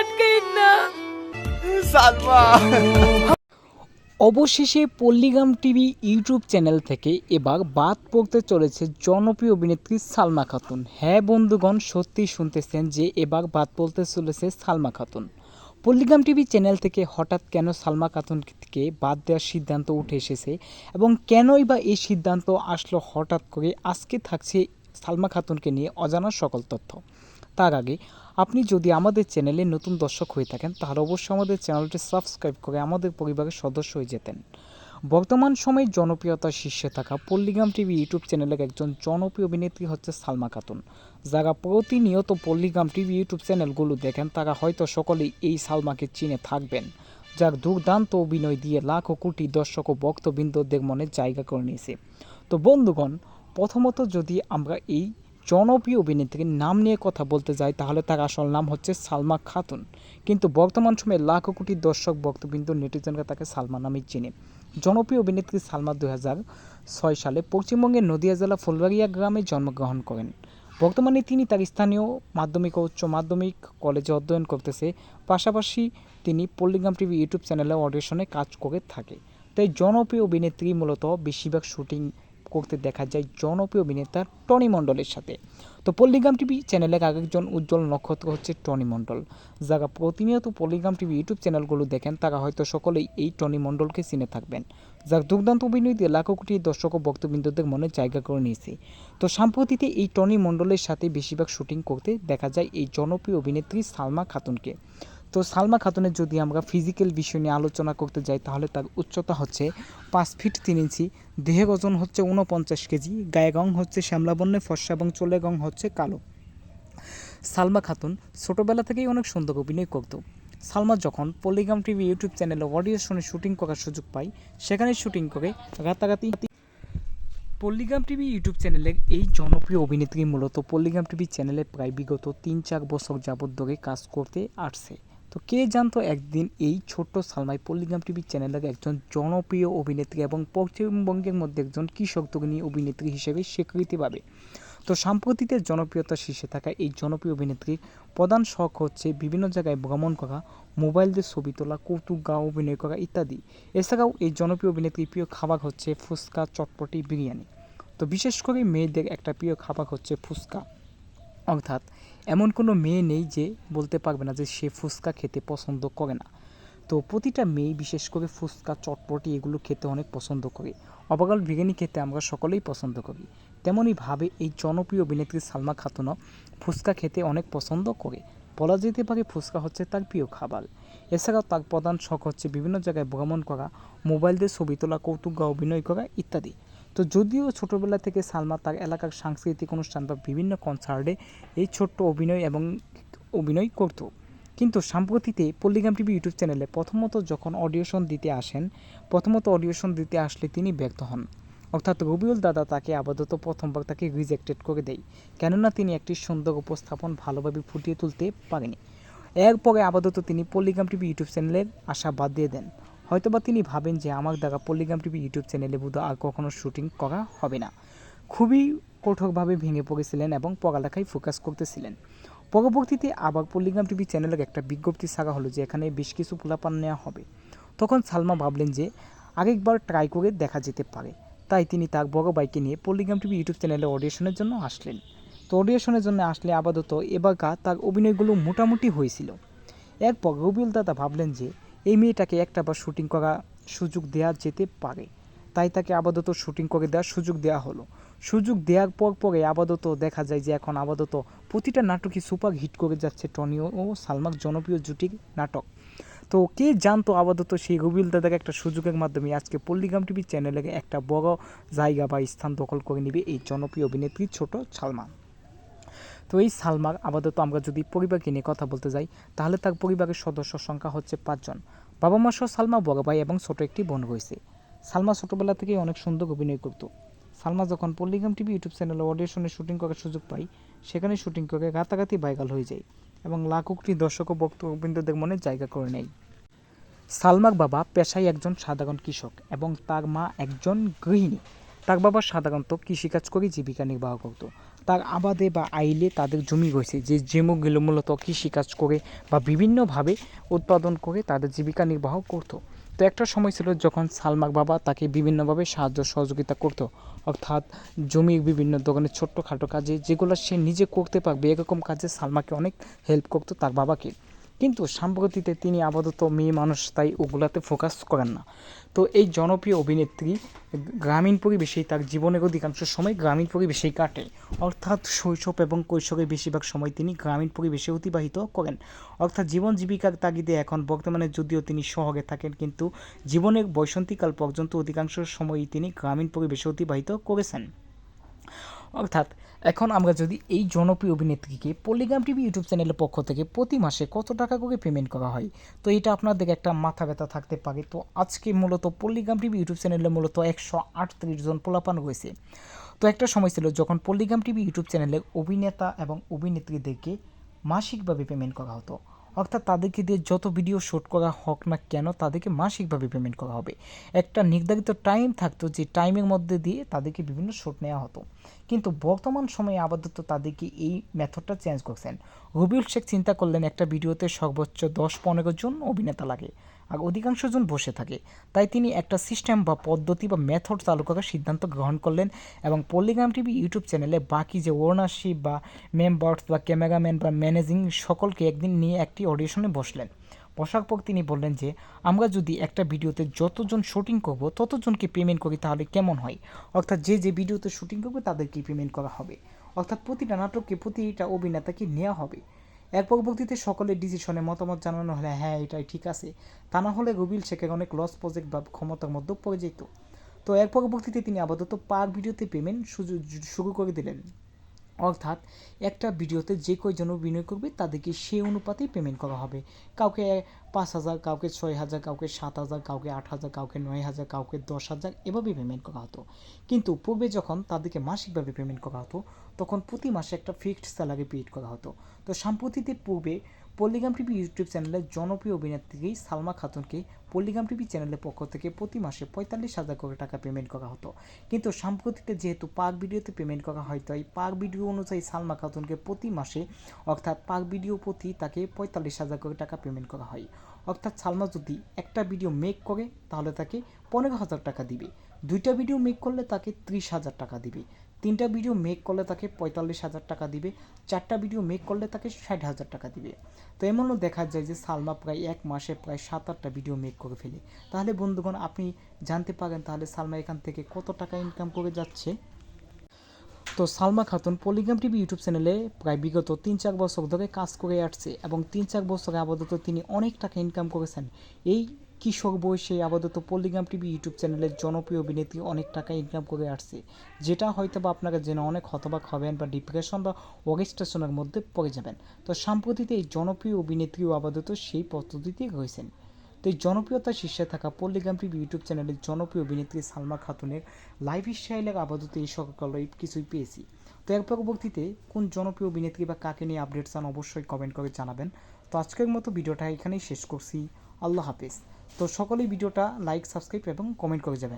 আটকেন না। সালমা। অবশেষে পল্লিগ্রাম TV YouTube channel থেকে এবার বাদ পড়তে চলেছে জনপ্রিয় অভিনেত্রী সালমা খাতুন। হ্যাঁ বন্ধুগণ সত্যি শুনতেছেন যে এবার বাদ পড়তে চলেছে সালমা খাতুন। পল্লিগ্রাম টিভি চ্যানেল থেকে হঠাৎ কেন সালমা খাতুনকে বাদ দেওয়ার সিদ্ধান্ত উঠে এসেছে এবং কেনই বা এই সিদ্ধান্ত আসলো হঠাৎ করে? আজকে থাকছে সালমা খাতুনকে নিয়ে অজানা সকল তথ্য। তার আগে আপনি যদি আমাদের চ্যানেলে নতুন দর্শক হয়ে থাকেন, তাহলে অবশ্যই আমাদের চ্যানেলটি সাবস্ক্রাইব করে আমাদের পরিবারের সদস্য হয়ে যেতেন। বর্তমান সময়ে জনপ্রিয়তার শীর্ষে থাকা পল্লিগ্রাম টিভি ইউটিউব চ্যানেলের একজন জনপ্রিয় অভিনেত্রী হচ্ছে সালমা খাতুন। যারা প্রতিনিয়ত পল্লিগ্রাম টিভি ইউটিউব চ্যানেলগুলো দেখেন, তারা হয়তো সকলেই এই সালমাকে চিনে থাকবেন, যার দুর্দান্ত অভিনয় দিয়ে লাখো কোটি দর্শক ও ভক্তবৃন্দদের মনে জায়গা করে নিয়েছে। তো বন্ধুগণ, প্রথমত যদি আমরা এই জনপ্রিয় অভিনেত্রীর নাম নিয়ে কথা বলতে যাই, তাহলে তার আসল নাম হচ্ছে সালমা খাতুন। কিন্তু বর্তমান সময়ে লাখো কোটি দর্শক, ভক্তবৃন্দ, নেটিজনরা তাকে সালমা নামেই চেনে। জনপ্রিয় অভিনেত্রী সালমা দু ছয় সালে পশ্চিমবঙ্গের নদিয়া জেলা ফুলবাড়িয়া গ্রামে জন্মগ্রহণ করেন। বর্তমানে তিনি তার স্থানীয় মাধ্যমিক ও উচ্চ মাধ্যমিক কলেজে অধ্যয়ন করতেছে। পাশাপাশি তিনি পল্লিগ্রাম টিভি ইউটিউব চ্যানেলে অডিশনে কাজ করে থাকে। তাই জনপ্রিয় অভিনেত্রী মূলত বেশিরভাগ শুটিং করতে দেখা যায় জনপ্রিয় অভিনেতা টনি মণ্ডলের সাথে। তো পল্লিগ্রাম টিভি চ্যানেলের আরেকজন উজ্জ্বল নক্ষত্র হচ্ছে টনি মণ্ডল। যারা প্রতিনিয়ত পল্লিগ্রাম টিভি ইউটিউব চ্যানেলগুলো দেখেন, তারা হয়তো সকলেই এই টনি মণ্ডলকে চিনে থাকবেন। যার দুর্দান্ত অভিনয় দিয়ে লাখো কোটি দর্শক ও ভক্তবৃন্দদের মনে জায়গা করে নিয়েছে। তো সাম্প্রতিতে এই টনি মণ্ডলের সাথে বেশিরভাগ শুটিং করতে দেখা যায় এই জনপ্রিয় অভিনেত্রী সালমা খাতুনকে। তো সালমা খাতুনের যদি আমরা ফিজিক্যাল বিষয় নিয়ে আলোচনা করতে যাই, তাহলে তার উচ্চতা হচ্ছে পাঁচ ফিট তিন ইঞ্চি দেহের ওজন হচ্ছে উনপঞ্চাশ কেজি, গায়ে রং হচ্ছে শ্যামলা বর্ণের ফর্সা এবং চুলের রং হচ্ছে কালো। সালমা খাতুন ছোটোবেলা থেকেই অনেক সুন্দর অভিনয় করত। সালমা যখন পলিগ্রাম টিভি ইউটিউব চ্যানেলে অডিও শুনে শুটিং করার সুযোগ পাই সেখানে শুটিং করে রাতারাতি পল্লিগ্রাম টিভি ইউটিউব চ্যানেলের এই জনপ্রিয় অভিনেত্রী মূলত পল্লিগ্রাম টিভি চ্যানেলে প্রায় বিগত তিন চার বছর যাবত ধরে কাজ করতে আসছে। তো কে জানতো একদিন এই ছোট্ট সালমাই পল্লিগ্রাম টিভি চ্যানেলের একজন জনপ্রিয় অভিনেত্রী এবং পশ্চিমবঙ্গের মধ্যে একজন কৃষক তরুণী অভিনেত্রী হিসেবে স্বীকৃতি পাবে। তো সাম্প্রতিতে জনপ্রিয়তার শীর্ষে থাকা এই জনপ্রিয় অভিনেত্রীর প্রধান শখ হচ্ছে বিভিন্ন জায়গায় ভ্রমণ করা, মোবাইল দিয়ে ছবি তোলা, কৌতুক গাও অভিনয় করা ইত্যাদি। এছাড়াও এই জনপ্রিয় অভিনেত্রীর প্রিয় খাবার হচ্ছে ফুচকা, চটপটি, বিরিয়ানি। তো বিশেষ করে মেয়েদের একটা প্রিয় খাবার হচ্ছে ফুচকা। অর্থাৎ এমন কোনো মেয়ে নেই যে বলতে পারবে না যে সে ফুচকা খেতে পছন্দ করে না। তো প্রতিটা মেয়ে বিশেষ করে ফুচকা, চটপটি এগুলো খেতে অনেক পছন্দ করে। অবাগাল বিরিয়ানি খেতে আমরা সকলেই পছন্দ করি। তেমনইভাবে এই জনপ্রিয় অভিনেত্রী সালমা খাতুনও ফুচকা খেতে অনেক পছন্দ করে। বলা যেতে পারে ফুচকা হচ্ছে তার প্রিয় খাবার। এছাড়াও তার প্রধান শখ হচ্ছে বিভিন্ন জায়গায় ভ্রমণ করা, মোবাইল দিয়ে ছবি তোলা, কৌতুক অভিনয় করা ইত্যাদি। তো যদিও ছোটোবেলা থেকে সালমা তার এলাকার সাংস্কৃতিক অনুষ্ঠান বা বিভিন্ন কনসার্টে এই ছোট্ট অভিনয় এবং অভিনয় করতো। কিন্তু সাম্প্রতিতে পল্লিগ্রাম টিভি ইউটিউব চ্যানেলে প্রথমত যখন অডিওশন দিতে আসেন, প্রথমত অডিওশন দিতে আসলে তিনি ব্যর্থ হন। অর্থাৎ রবিউল দাদা তাকে আপাতত প্রথমবার তাকে রিজেক্টেড করে দেয়, কেননা তিনি একটি সুন্দর উপস্থাপন ভালোভাবে ফুটিয়ে তুলতে পারেনি। এরপরে আপাতত তিনি পল্লিগ্রাম টিভি ইউটিউব চ্যানেলের আশা বাদ দিয়ে দেন। হয়তোবা তিনি ভাবেন যে আমার দ্বারা পল্লিগ্রাম টিভি ইউটিউব চ্যানেলে বোধ আর কখনো শুটিং করা হবে না। খুবই কঠোরভাবে ভেঙে পড়েছিলেন এবং পড়ালেখায় ফোকাস করতেছিলেন। পরবর্তীতে আবার পল্লিগ্রাম টিভি চ্যানেলের একটা বিজ্ঞপ্তি ছাড়া হলো যে এখানে বেশ কিছু পোলাপান নেওয়া হবে। তখন সালমা ভাবলেন যে আরেকবার ট্রাই করে দেখা যেতে পারে। তাই তিনি তার বড় বাইকে নিয়ে পল্লিগ্রাম টিভি ইউটিউব চ্যানেলে অডিশনের জন্য আসলেন। তো অডিশনের জন্য আসলে আপাতত এবারকার তার অভিনয়গুলো মোটামুটি হয়েছিল। এরপর রবিউল দাদা ভাবলেন যে এই মেয়েটাকে একটা বার শুটিং করা সুযোগ দেওয়া যেতে পারে। তাই তাকে আপাতত শুটিং করে দেওয়ার সুযোগ দেওয়া হলো। সুযোগ দেওয়ার পর পরে আপাতত দেখা যায় যে এখন আপাতত প্রতিটা নাটকই সুপার হিট করে যাচ্ছে টনিও ও সালমাক জনপ্রিয় জুটির নাটক। তো কে জানতো আপাতত সেই রবিউল দাদাকে একটা সুযোগের মাধ্যমে আজকে পল্লিগ্রাম টিভি চ্যানেলে একটা বড় জায়গা বা স্থান দখল করে নেবে এই জনপ্রিয় অভিনেত্রী ছোট সালমা তো এই সালমার আপাতত আমরা যদি পরিবারকে নিয়ে কথা বলতে যাই, তাহলে তার পরিবারের সদস্য সংখ্যা হচ্ছে পাঁচজন। বাবা মা সহ সালমা বড় ভাই এবং ছোট একটি বোন রয়েছে। সালমা ছোটোবেলা থেকেই অনেক সুন্দর অভিনয় করতো। সালমা যখন পল্লিগ্রাম টিভি ইউটিউব চ্যানেলে অডিশনে শুটিং করার সুযোগ পাই সেখানে শুটিং করে রাতারাতি ভাইরাল হয়ে যায় এবং লাখো কোটি দর্শক ও ভক্তবৃন্দদের মনে জায়গা করে নেয়। সালমার বাবা পেশায় একজন সাধারণ কৃষক এবং তার মা একজন গৃহিণী। তার বাবা সাধারণত কৃষিকাজ করে জীবিকা নির্বাহ করত। তার আবাদে বা আইলে তাদের জমি রয়েছে। যে জমিগুলো মূলত কৃষিকাজ করে বা বিভিন্নভাবে উৎপাদন করে তাদের জীবিকা নির্বাহ করত। তো একটা সময় ছিল যখন সালমার বাবা তাকে বিভিন্নভাবে সাহায্য সহযোগিতা করত। অর্থাৎ জমির বিভিন্ন দোকানের ছোট্টখাটো কাজে যেগুলো সে নিজে করতে পারবে, এরকম কাজে সালমাকে অনেক হেল্প করতো তার বাবাকে। কিন্তু সাম্প্রতিতে তিনি আপাতত মেয়ে মানুষ, তাই ওগুলাতে ফোকাস করেন না। তো এই জনপ্রিয় অভিনেত্রী গ্রামীণ পরিবেশেই তার জীবনের অধিকাংশ সময় গ্রামীণ পরিবেশেই কাটে। অর্থাৎ শৈশব এবং কৈশোরের বেশিরভাগ সময় তিনি গ্রামীণ পরিবেশে অতিবাহিত করেন। অর্থাৎ জীবন জীবিকার তাগিদে এখন বর্তমানে যদিও তিনি শহরে থাকেন, কিন্তু জীবনের বৈসন্তিকাল পর্যন্ত অধিকাংশ সময়ই তিনি গ্রামীণ পরিবেশে অতিবাহিত করেছেন। অর্থাৎ এখন আমরা যদি এই জনপ্রিয় অভিনেত্রীকে পল্লিগ্রাম টিভি ইউটিউব চ্যানেলের পক্ষ থেকে প্রতি মাসে কত টাকা করে পেমেন্ট করা হয়? তো এটা আপনাদের একটা মাথা ব্যথা থাকতে পারে। তো আজকে মূলত পল্লিগ্রাম টিভি ইউটিউব চ্যানেলে মূলত একশো আটত্রিশ জন পোলাপান রয়েছে। তো একটা সময় ছিল যখন পল্লিগ্রাম টিভি ইউটিউব চ্যানেলে অভিনেতা এবং অভিনেত্রীদেরকে মাসিকভাবে পেমেন্ট করা হতো। অর্থাৎ তাদেরকে দিয়ে যত ভিডিও শ্যুট করা হোক না কেন, তাদেরকে মাসিকভাবে পেমেন্ট করা হবে। একটা নির্ধারিত টাইম থাকতো যে টাইমের মধ্যে দিয়ে তাদেরকে বিভিন্ন শ্যুট নেওয়া হতো। কিন্তু বর্তমান সময়ে আপাতত তাদেরকে এই মেথডটা চেঞ্জ করছেন। রবিউল শেখ চিন্তা করলেন, একটা ভিডিওতে সর্বোচ্চ দশ পনেরো জন অভিনেতা লাগে। আর অধিকাংশ জন বসে থাকে। তাই তিনি একটা সিস্টেম বা পদ্ধতি বা মেথড চালু করার সিদ্ধান্ত গ্রহণ করলেন এবং পল্লিগ্রাম টিভি ইউটিউব চ্যানেলে বাকি যে ওনারশিপ বা মেম্বার্স বা ক্যামেরাম্যান বা ম্যানেজিং সকলকে একদিন নিয়ে একটি অডিশনে বসলেন। বসার পর তিনি বললেন যে, আমরা যদি একটা ভিডিওতে যতজন শুটিং করব, ততজনকে পেমেন্ট করি তাহলে কেমন হয়? অর্থাৎ যে যে ভিডিওতে শুটিং করবে তাদেরকে পেমেন্ট করা হবে। অর্থাৎ প্রতিটা নাটককে প্রতিটা অভিনেতাকে নেওয়া হবে। এক পরবর্তীতে সকলের ডিসিশনে মতামত জানানো হলে হ্যাঁ এটাই ঠিক আছে। তা না হলে রবিল শেখের অনেক লস প্রজেক্ট বা ক্ষমতার মধ্যে পড়ে যেত। তো এক পরবর্তীতে তিনি আপাতত পার ভিডিওতে পেমেন্ট শুরু করে দিলেন। অর্থাৎ একটা ভিডিওতে যে কয়জন অভিনয় করবে তাদেরকে সেই অনুপাতেই পেমেন্ট করা হবে। কাউকে পাঁচ হাজার, কাউকে ছয় হাজার, কাউকে সাত হাজার, কাউকে আট হাজার, কাউকে নয় হাজার, কাউকে দশ হাজার এভাবেই পেমেন্ট করা হতো। কিন্তু পূর্বে যখন তাদেরকে মাসিকভাবে পেমেন্ট করা হতো, তখন প্রতি মাসে একটা ফিক্সড স্যালারি পেড করা হতো। তো সাম্প্রতিতে পূর্বে পল্লিগ্রাম টিভি ইউটিউব চ্যানেলের জনপ্রিয় অভিনেত্রী সালমা খাতুনকে পল্লিগ্রাম টিভি চ্যানেলের পক্ষ থেকে প্রতি মাসে পঁয়তাল্লিশ হাজার করে টাকা পেমেন্ট করা হতো। কিন্তু সাম্প্রতিকতে যেহেতু পার ভিডিওতে পেমেন্ট করা হয়, তাই পার ভিডিও অনুযায়ী সালমা খাতুনকে প্রতি মাসে, অর্থাৎ পার ভিডিও প্রতি তাকে পঁয়তাল্লিশ হাজার করে টাকা পেমেন্ট করা হয়। অর্থাৎ সালমা যদি একটা ভিডিও মেক করে, তাহলে তাকে পনেরো হাজার টাকা দিবে। দুইটা ভিডিও মেক করলে তাকে ত্রিশ হাজার টাকা দিবে। তিনটা ভিডিও মেক করলে তাকে পঁয়তাল্লিশ হাজার টাকা দিবে, চারটা ভিডিও মেক করলে তাকে ষাট হাজার টাকা দিবে। তো এমনও দেখা যায় যে সালমা প্রায় এক মাসে প্রায় সাত আটটা ভিডিও মেক করে ফেলে। তাহলে বন্ধুগণ, আপনি জানতে পারেন তাহলে সালমা এখান থেকে কত টাকা ইনকাম করে যাচ্ছে। তো Salma Khatun Polygram TV YouTube চ্যানেলে প্রায় বিগত তিন চার বছর ধরে কাজ করে আসছে এবং তিন চার বছরে আপাতত তিনি অনেক টাকা ইনকাম করেছেন। এই কিশোর বয়সে আপাতত পল্লিগ্রাম টিভি ইউটিউব চ্যানেলের জনপ্রিয় অভিনেত্রী অনেক টাকা ইনকাম করে আসছে। যেটা হয়তো বা আপনারা জেনে অনেক হতবাক হবেন বা ডিপ্রেশন বা অগেস্টেশনের মধ্যে পড়ে যাবেন। তো সাম্প্রতিতে এই জনপ্রিয় অভিনেত্রীও আপাতত সেই পদ্ধতিতে রয়েছেন তো এই জনপ্রিয়তার শীর্ষে থাকা পল্লিগ্রাম টিভি ইউটিউব চ্যানেলের জনপ্রিয় অভিনেত্রী সালমা খাতুনের লাইফ স্টাইলের আপাতত এই সকল কিছুই পেয়েছি। তো এর পরবর্তীতে কোন জনপ্রিয় অভিনেত্রী বা কাকে নিয়ে আপডেট চান অবশ্যই কমেন্ট করে জানাবেন। তো আজকের মতো ভিডিওটা এখানেই শেষ করছি। আল্লাহ হাফিজ। তো সকলেই ভিডিওটা লাইক সাবস্ক্রাইব এবং কমেন্ট করে যাবেন।